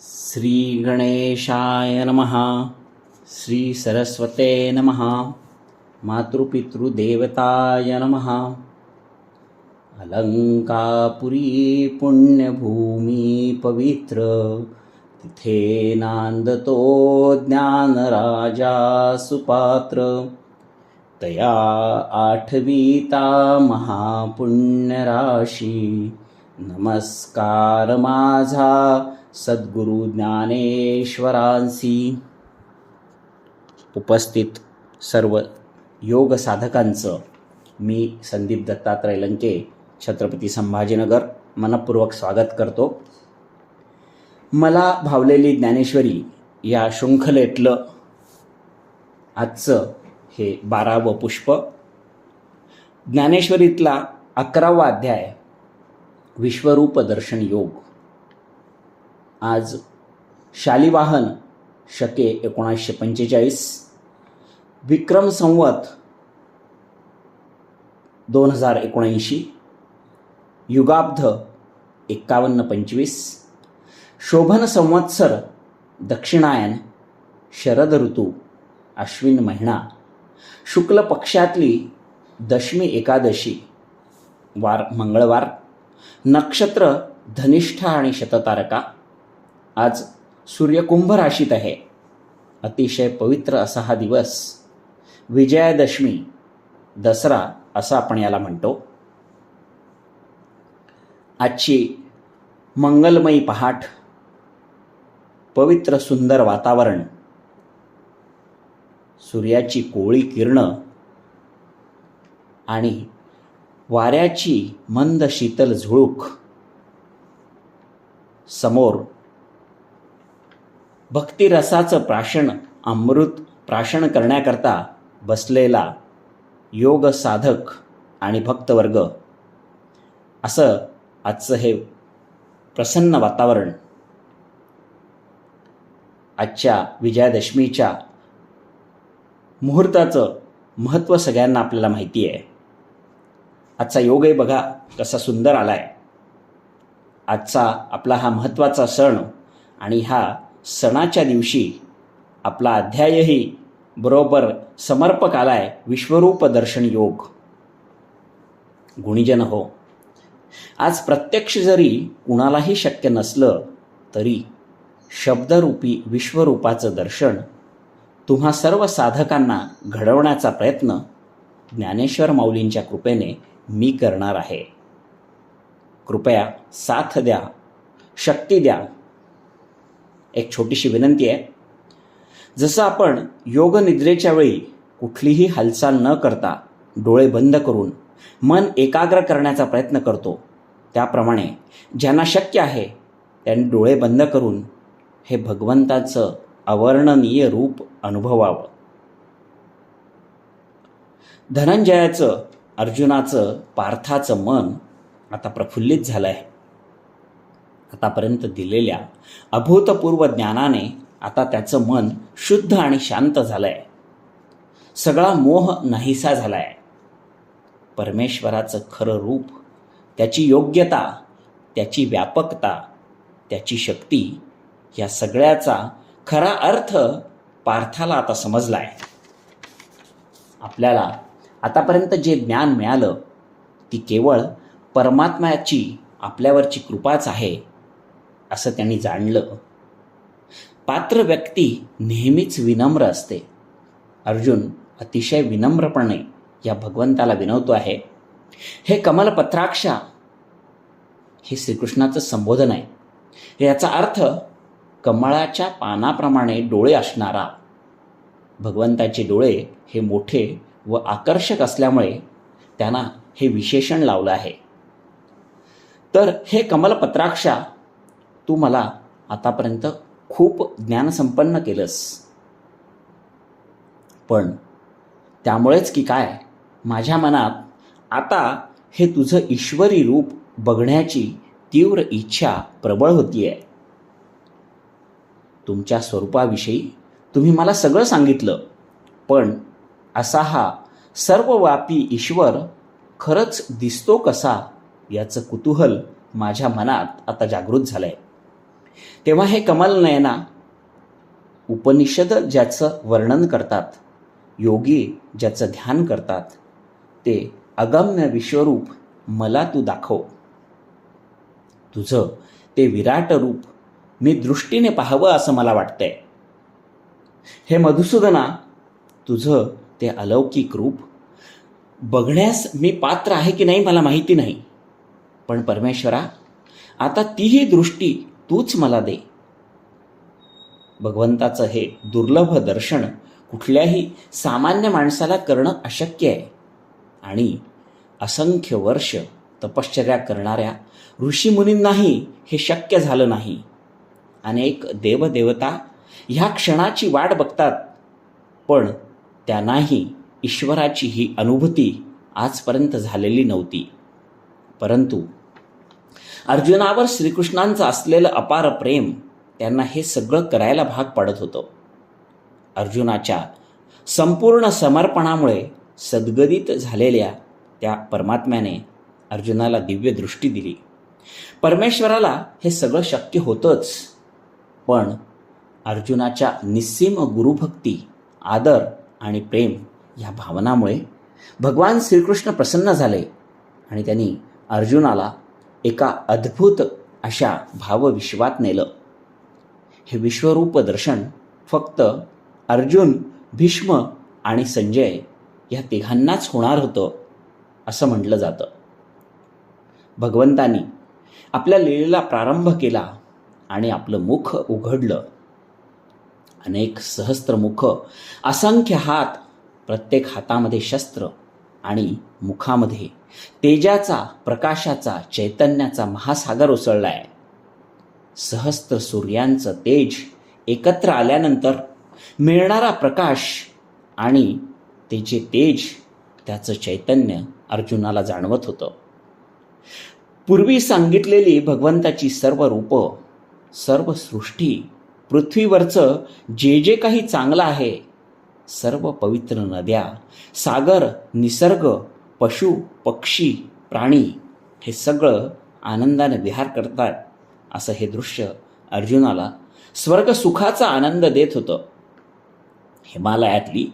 श्रीगणेशाय नमः। श्रीसरस्वते नमः। मातृपितृदेवताय नमः। अलङ्कापुरी पुण्यभूमी पवित्र तिथे नांदतो ज्ञानराजा सुपात्र तया आठवीता महापुण्यराशी। नमस्कार माझा। सद्गुरु ज्ञानेश्वरांसी. उपस्थित सर्व योग साधकांचं मी संदीप दत्तात्रय लंके छत्रपती संभाजीनगर मनपूर्वक स्वागत करतो. मला भावलेली ज्ञानेश्वरी या शृंखलेतलं आजचं हे बारावं पुष्प. ज्ञानेश्वरीतला अकरावा अध्याय विश्वरूप दर्शन योग. आज शालिवाहन शके एकोणासशे पंचेचाळीस विक्रम संवत दोन हजार एकोणऐंशी युगाब्ध एक्कावन्न पंचवीस शोभन संवत्सर दक्षिणायन शरद ऋतू अश्विन महिना शुक्ल पक्षातली दशमी एकादशी वार मंगळवार नक्षत्र धनिष्ठ आणि शततारका आज सूर्य कुंभ राशीत आहे. अतिशय पवित्र असा हा दिवस. विजयादशमी दसरा असं आपण याला म्हणतो. आजची मंगलमयी पहाट पवित्र सुंदर वातावरण सूर्याची कोळी किरणं आणि वाऱ्याची मंद शीतल झुळूक समोर भक्तिरसाचं प्राशन अमृत प्राशन करण्याकरता बसलेला योग साधक आणि भक्तवर्ग. असं आजचं हे प्रसन्न वातावरण. आजच्या विजयादशमीच्या मुहूर्ताचं महत्त्व सगळ्यांना आपल्याला माहिती आहे. आजचा योगही बघा कसा सुंदर आला आहे आजचा आपला हा महत्त्वाचा सण आणि हा सणाच्या दिवशी आपला अध्यायही बरोबर समर्पक आलाय विश्वरूप दर्शन योग. गुणीजन हो आज प्रत्यक्ष जरी कुणालाही शक्य नसलं तरी शब्दरूपी विश्वरूपाचं दर्शन तुम्हा सर्व साधकांना घडवण्याचा प्रयत्न ज्ञानेश्वर माऊलींच्या कृपेने मी करणार आहे. कृपया साथ द्या शक्ती द्या एक छोटीशी विनंती आहे. जसं आपण योगनिद्रेच्या वेळी कुठलीही हालचाल न करता डोळे बंद करून मन एकाग्र करण्याचा प्रयत्न करतो. त्याप्रमाणे ज्यांना शक्य आहे त्यांनी डोळे बंद करून हे भगवंताचं अवर्णनीय रूप अनुभवावं. धनंजयाचं अर्जुनाचं पार्थाचं मन आता प्रफुल्लित झालं आहे आतापर्यंत दिलेल्या अभूतपूर्व ज्ञानाने आता त्याचं मन शुद्ध आणि शांत झालं आहे सगळा मोह नाहीसा झाला आहे परमेश्वराचं खरं रूप त्याची योग्यता त्याची व्यापकता त्याची शक्ती या सगळ्याचा खरा अर्थ पार्थाला आता समजला आहे आपल्याला आतापर्यंत जे ज्ञान मिळालं ती केवळ परमात्म्याची आपल्यावरची कृपाच आहे. असं त्यांनी जाणलं. पात्र व्यक्ती नेहमीच विनम्र असते. अर्जुन अतिशय विनम्रपणे या भगवंताला विनवतो आहे. हे कमलपत्राक्षा हे श्रीकृष्णाचं संबोधन आहे. याचा अर्थ कमळाच्या पानाप्रमाणे डोळे असणारा. भगवंताचे डोळे हे मोठे व आकर्षक असल्यामुळे त्यांना हे विशेषण लावलं आहे. तर हे कमलपत्राक्षा तू मला आतापर्यंत खूप ज्ञानसंपन्न केलंस. पण त्यामुळेच की काय माझ्या मनात आता हे तुझं ईश्वरी रूप बघण्याची तीव्र इच्छा प्रबळ होतीये. तुमच्या स्वरूपाविषयी तुम्ही मला सगळं सांगितलं पण असा हा सर्वव्यापी ईश्वर खरंच दिसतो कसा याचं कुतूहल माझ्या मनात आता जागृत झालं आहे तेव्हा हे कमल नयना उपनिषद ज्याचं वर्णन करतात योगी ज्याचं ध्यान करतात ते अगम्य विश्वरूप मला तू दाखव. तुझं ते विराट रूप मी दृष्टीने पाहावं असं मला वाटतंय. हे मधुसूदना तुझं ते अलौकिक रूप बघण्यास मी पात्र आहे की नाही मला माहिती नाही. पण परमेश्वरा आता तीही दृष्टी तूच मला दे. भगवंताचं हे दुर्लभ दर्शन कुठल्याही सामान्य माणसाला करणं अशक्य आहे. आणि असंख्य वर्ष तपश्चर्या करणाऱ्या ऋषीमुनींनाही हे शक्य झालं नाही. अनेक देवदेवता ह्या क्षणाची वाट बघतात पण त्यांनाही ईश्वराची ही अनुभूती आजपर्यंत झालेली नव्हती. परंतु अर्जुनावर श्रीकृष्णांचं असलेलं अपार प्रेम त्यांना हे सगळं करायला भाग पडत होतं. अर्जुनाच्या संपूर्ण समर्पणामुळे सद्गदित झालेल्या त्या परमात्म्याने अर्जुनाला दिव्य दृष्टी दिली. परमेश्वराला हे सगळं शक्य होतंच पण अर्जुनाच्या निस्सीम गुरुभक्ती आदर आणि प्रेम या भावनामुळे भगवान श्रीकृष्ण प्रसन्न झाले आणि त्यांनी अर्जुनाला एका अद्भुत अशा भावविश्वात नेलं. हे विश्वरूप दर्शन फक्त अर्जुन भीष्म आणि संजय या तिघांनाच होणार होतं असं म्हटलं जातं. भगवंतानी आपल्या लीलेला प्रारंभ केला आणि आपलं मुख उघडलं. अनेक सहस्त्र मुख असंख्य हात प्रत्येक हातामध्ये शस्त्र आणि मुखामध्ये तेजाचा प्रकाशाचा चैतन्याचा महासागर उसळलाय. सहस्त्र सूर्यांचं तेज एकत्र आल्यानंतर मिळणारा प्रकाश आणि त्याचे तेज त्याचं चैतन्य अर्जुनाला जाणवत होतं. पूर्वी सांगितलेली भगवंताची सर्व रूपं सर्व सृष्टी पृथ्वीवरचं जे जे काही चांगलं आहे सर्व पवित्र नद्या सागर निसर्ग पशु पक्षी प्राणी हे सगळं आनंदाने विहार करतात असं हे दृश्य अर्जुनाला स्वर्ग सुखाचा आनंद देत होतं. हिमालयातली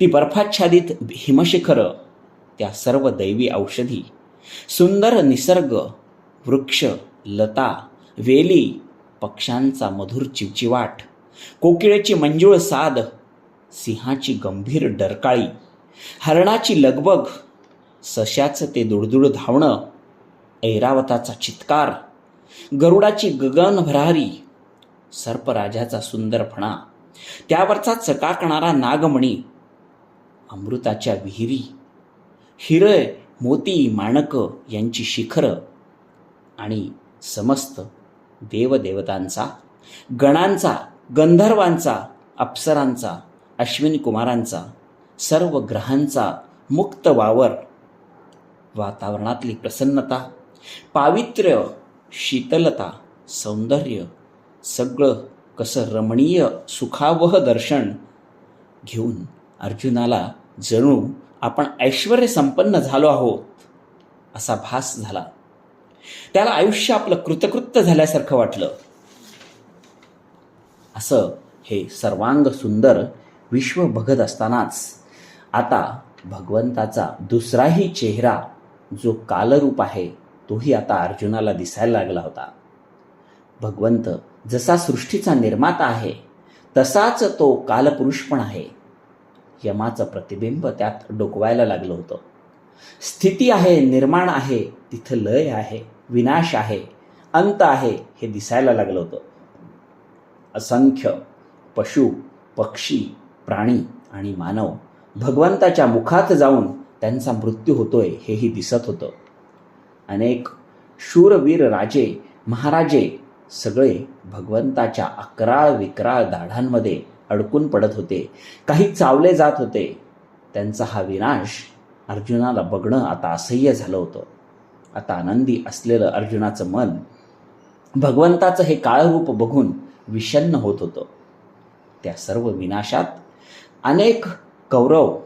ती बर्फाच्छादित हिमशिखरं त्या सर्व दैवी औषधी सुंदर निसर्ग वृक्ष लता वेली पक्ष्यांचा मधुर चिवचिवाट कोकिळेची मंजूळ साद सिंहाची गंभीर डरकाळी हरणाची लगबग सश्याचं ते दुडदुड धावणं ऐरावताचा चित्कार गरुडाची गगन भरारी सर्पराजाचा सुंदरपणा त्यावरचा चकाकणारा नागमणी अमृताच्या विहिरी हिरय मोती माणक यांची शिखरं आणि समस्त देवदेवतांचा गणांचा गंधर्वांचा अप्सरांचा अश्विनी कुमारांचा सर्व ग्रहांचा मुक्त वावर वातावरणातली प्रसन्नता पावित्र्य शीतलता सौंदर्य सगळं कसं रमणीय सुखावह दर्शन घेऊन अर्जुनाला जणू आपण ऐश्वर संपन्न झालो आहोत असा भास झाला. त्याला आयुष्य आपलं कृतकृत्य झाल्यासारखं वाटलं. असं हे सर्वांग सुंदर विश्व बघत असतानाच आता भगवंताचा दुसराही चेहरा जो कालरूप आहे तोही आता अर्जुनाला दिसायला लागला होता. भगवंत जसा सृष्टीचा निर्माता आहे तसाच तो कालपुरुष पण आहे. यमाचं प्रतिबिंब त्यात डोकवायला लागलं होतं. स्थिती आहे निर्माण आहे तिथं लय आहे विनाश आहे अंत आहे हे दिसायला लागलं होतं. असंख्य पशु पक्षी प्राणी आणि मानव भगवंताच्या मुखात जाऊन त्यांचा मृत्यू होतोय हेही दिसत होतं. अनेक शूरवीर राजे महाराजे सगळे भगवंताच्या अकराळ विकराळ दाढांमध्ये अडकून पडत होते. काही चावले जात होते. त्यांचा हा विनाश अर्जुनाला बघणं आता असह्य झालं होतं. आता आनंदी असलेलं अर्जुनाचं मन भगवंताचं हे काळरूप बघून विषन्न होत होतं. त्या सर्व विनाशात अनेक कौरव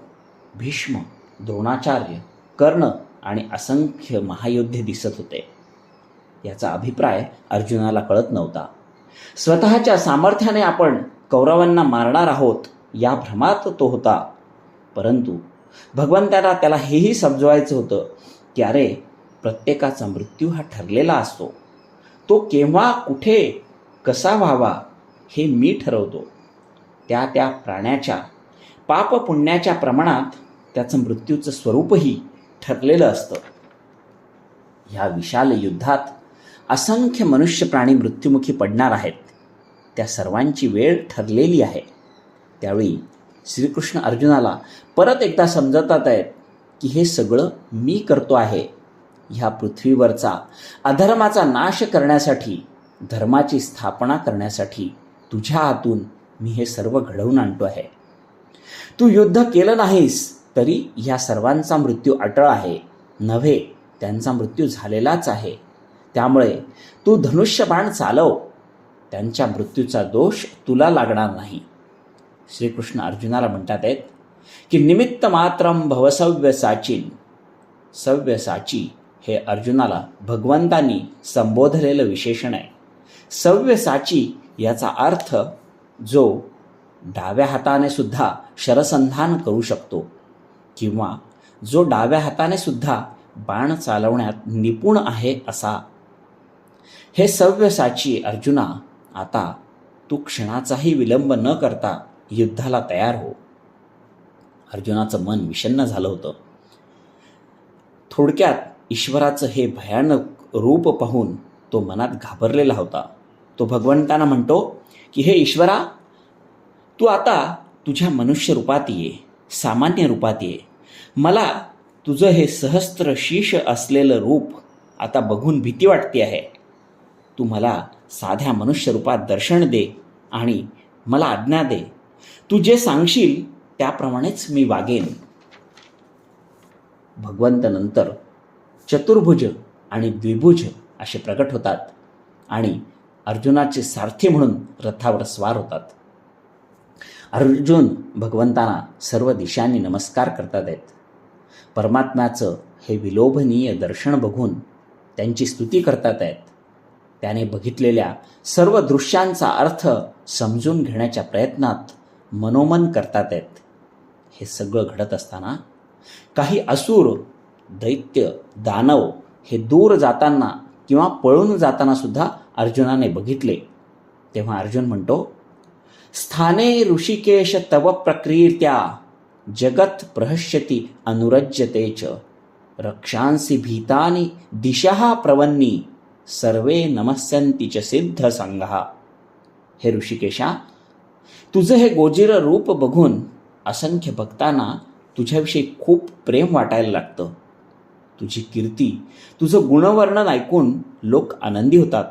भीष्म द्रोणाचार्य कर्ण आणि असंख्य महायोद्धे दिसत होते. याचा अभिप्राय अर्जुनाला कळत नव्हता. स्वतःच्या सामर्थ्याने आपण कौरवांना मारणार आहोत या भ्रमात तो होता. परंतु भगवंताला त्याला हेही समजवायचं होतं की अरे प्रत्येकाचा मृत्यू हा ठरलेला असतो. तो केव्हा कुठे कसा व्हावा हे मी ठरवतो. त्या त्या प्राण्याच्या पाप पुण्याच्या प्रमाणात त्याचं मृत्यूचं स्वरूपही ठरलेलं असतं. ह्या विशाल युद्धात असंख्य मनुष्य प्राणी मृत्युमुखी पडणार आहेत. त्या सर्वांची वेळ ठरलेली आहे. त्यावेळी श्रीकृष्ण अर्जुनाला परत एकदा समजतात आहेत की हे सगळं मी करतो आहे. ह्या पृथ्वीवरचा अधर्माचा नाश करण्यासाठी धर्माची स्थापना करण्यासाठी तुझ्या हातून मी हे सर्व घडवून आणतो आहे. तू युद्ध केलं नाहीस तरी ह्या सर्वांचा मृत्यू अटळ आहे. नव्हे त्यांचा मृत्यू झालेलाच आहे. त्यामुळे तू धनुष्यबाण चालव. त्यांच्या मृत्यूचा दोष तुला लागणार नाही. श्रीकृष्ण अर्जुनाला म्हणतात आहेत की निमित्त मात्रम भवसव्य साचीन. सव्य साची हे अर्जुनाला भगवंतांनी संबोधलेलं विशेषण आहे. सव्य साची याचा अर्थ जो डाव्या हाताने सुद्धा शरसंधान करू शकतो. किंवा जो डाव्या हाताने सुद्धा बाण चालवण्यात निपुण आहे असा. हे सव्यसाची अर्जुना आता तू क्षणाचाही विलंब न करता युद्धाला तयार हो. अर्जुनाचं मन विषन्न झालं होतं. थोडक्यात ईश्वराचं हे भयानक रूप पाहून तो मनात घाबरलेला होता. तो भगवंतांना म्हणतो की हे ईश्वरा तू आता तुझ्या मनुष्य रूपात ये. सामान्य रूपात ये. मला तुझं हे सहस्त्र शीश असलेलं रूप आता बघून भीती वाटते आहे. तू मला साध्या मनुष्य रूपात दर्शन दे आणि मला आज्ञा दे. तू जे सांगशील त्याप्रमाणेच मी वागेन. भगवंतनंतर चतुर्भुज आणि द्विभुज असे प्रकट होतात आणि अर्जुनाचे सारथी म्हणून रथावर स्वार होतात. अर्जुन भगवंतांना सर्व दिशांनी नमस्कार करतात आहेत. परमात्म्याचं हे विलोभनीय दर्शन बघून त्यांची स्तुती करतात आहेत. त्याने बघितलेल्या सर्व दृश्यांचा अर्थ समजून घेण्याच्या प्रयत्नात मनोमन करतात आहेत. हे सगळं घडत असताना काही असुर दैत्य दानव हे दूर जाताना किंवा पळून जाताना सुद्धा अर्जुनाने बघितले. तेव्हा अर्जुन म्हणतो स्थाने ऋषिकेश तव प्रक्रियत्या जगत प्रहश्यती अनुरज्यते च। रक्षांसी भीतानी दिशा प्रवन्नी। सर्वे नमस्यंती च सिद्ध संघा हे ऋषिकेशा तुझं हे गोजिर रूप बघून असंख्य भक्तांना तुझ्याविषयी खूप प्रेम वाटायला लागतं। तुझी कीर्ती तुझं गुणवर्णन ऐकून लोक आनंदी होतात।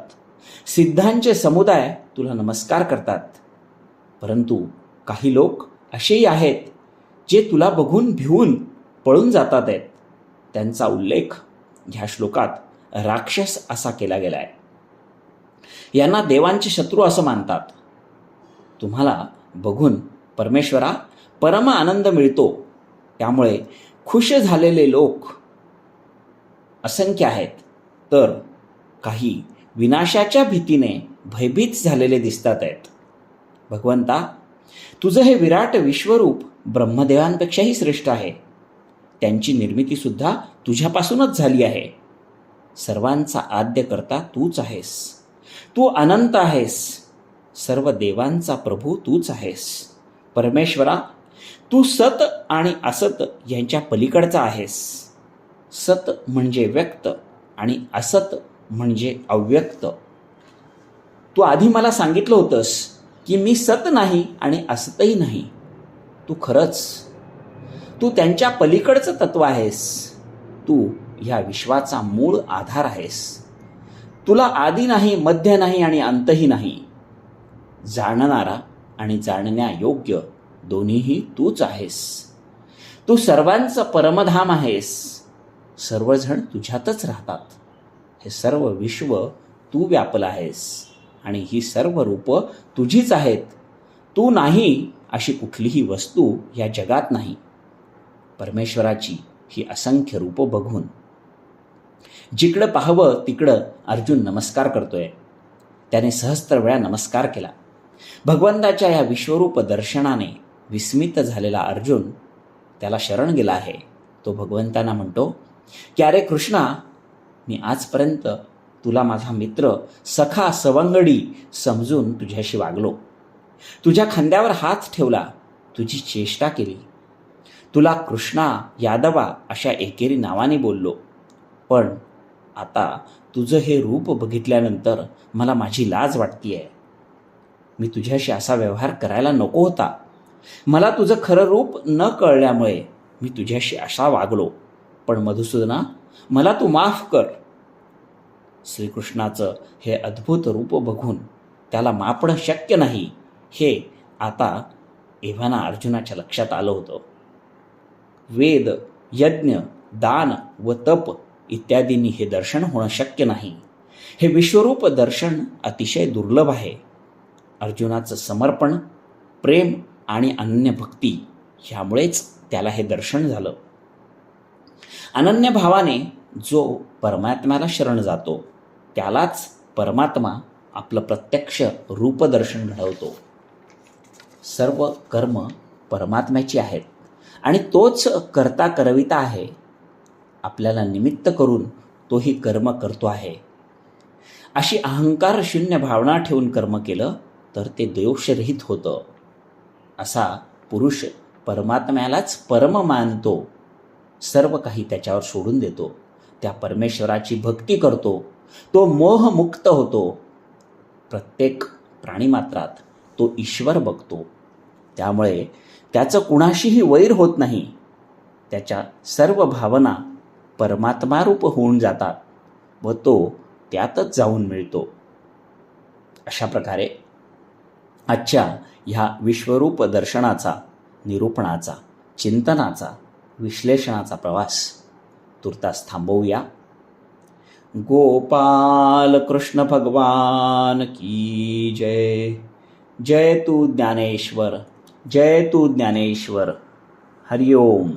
सिद्धांचे समुदाय तुला नमस्कार करतात। परंतु काही लोक असेही आहेत जे तुला बघून भिवून पळून जातात आहेत. त्यांचा उल्लेख ह्या श्लोकात राक्षस असा केला गेला आहे यांना देवांचे शत्रू असं मानतात. तुम्हाला बघून परमेश्वरा परम आनंद मिळतो. त्यामुळे खुश झालेले लोक असंख्य आहेत. तर काही विनाशाच्या भीतीने भयभीत झालेले दिसतात आहेत. भगवंता तुझं हे विराट विश्वरूप ब्रह्मदेवांपेक्षाही श्रेष्ठ आहे. त्यांची निर्मितीसुद्धा तुझ्यापासूनच झाली आहे. सर्वांचा आद्य करता तूच आहेस. तू अनंत आहेस. सर्व देवांचा प्रभू तूच आहेस. परमेश्वरा तू सत आणि असत यांच्या पलीकडचा आहेस. सत म्हणजे व्यक्त आणि असत म्हणजे अव्यक्त. तू आधी मला सांगितलं होतंस की मी सत नाही आणि असतही नाही. तू खरंच तू त्यांच्या पलीकडचं तत्व आहेस. तू ह्या विश्वाचा मूळ आधार आहेस. तुला आधी नाही मध्य नाही आणि अंतही नाही. जाणणारा आणि जाणण्यायोग्य दोन्हीही तूच आहेस. तू सर्वांचं परमधाम आहेस. सर्वजण तुझ्यातच राहतात. हे सर्व विश्व तू व्यापलं आहेस. आणि ही सर्व रूपं तुझीच आहेत. तू नाही अशी कुठलीही वस्तू या जगात नाही. परमेश्वराची ही असंख्य रूपं बघून. जिकडं पाहावं तिकडं अर्जुन नमस्कार करतोय. त्याने सहस्त्र वेळा नमस्कार केला. भगवंताच्या या विश्वरूप दर्शनाने विस्मित झालेला अर्जुन त्याला शरण गेला आहे. तो भगवंतांना म्हणतो की अरे कृष्णा मी आजपर्यंत तुला माझा मित्र सखा सवंगडी समजून तुझ्याशी वागलो. तुझ्या खांद्यावर हात ठेवला तुझी चेष्टा केली. तुला कृष्णा यादवा अशा एकेरी नावाने बोललो. पण आता तुझं हे रूप बघितल्यानंतर मला माझी लाज वाटतीये. मी तुझ्याशी असा व्यवहार करायला नको होता. मला तुझं खरं रूप न कळल्यामुळे मी तुझ्याशी असा वागलो. पण मधुसूदना मला तू माफ कर. श्रीकृष्णाचं हे अद्भुत रूप बघून त्याला मापणं शक्य नाही हे आता एव्हाना अर्जुनाच्या लक्षात आलं होतं. वेद यज्ञ दान व तप इत्यादींनी हे दर्शन होणं शक्य नाही. हे विश्वरूप दर्शन अतिशय दुर्लभ आहे. अर्जुनाचं समर्पण प्रेम आणि अनन्य भक्ती ह्यामुळेच त्याला हे दर्शन झालं. अनन्य भावाने जो परमात्म्याला शरण जातो त्यालाच परमात्मा आपलं प्रत्यक्ष रूपदर्शन घडवतो. सर्व कर्म परमात्म्याची आहेत आणि तोच करता करविता आहे. आपल्याला निमित्त करून तोही कर्म करतो आहे. अशी अहंकार शून्य भावना ठेवून कर्म केलं तर ते दोषरहित होतं. असा पुरुष परमात्म्यालाच परम मानतो. सर्व काही त्याच्यावर सोडून देतो. त्या परमेश्वराची भक्ती करतो. तो मोहमुक्त होतो. प्रत्येक प्राणीमात्रात तो ईश्वर बघतो. त्यामुळे त्याचं कुणाशीही वैर होत नाही. त्याच्या सर्व भावना परमात्मारूप होऊन जातात व तो त्यातच जाऊन मिळतो. अशा प्रकारे आजच्या ह्या विश्वरूप दर्शनाचा निरूपणाचा चिंतनाचा विश्लेषणाचा प्रवास तुर्तास थांबवूया. गोपाल कृष्ण भगवान की जय। जय तू ज्ञानेश्वर जय तू ज्ञानेश्वर। हरिओम।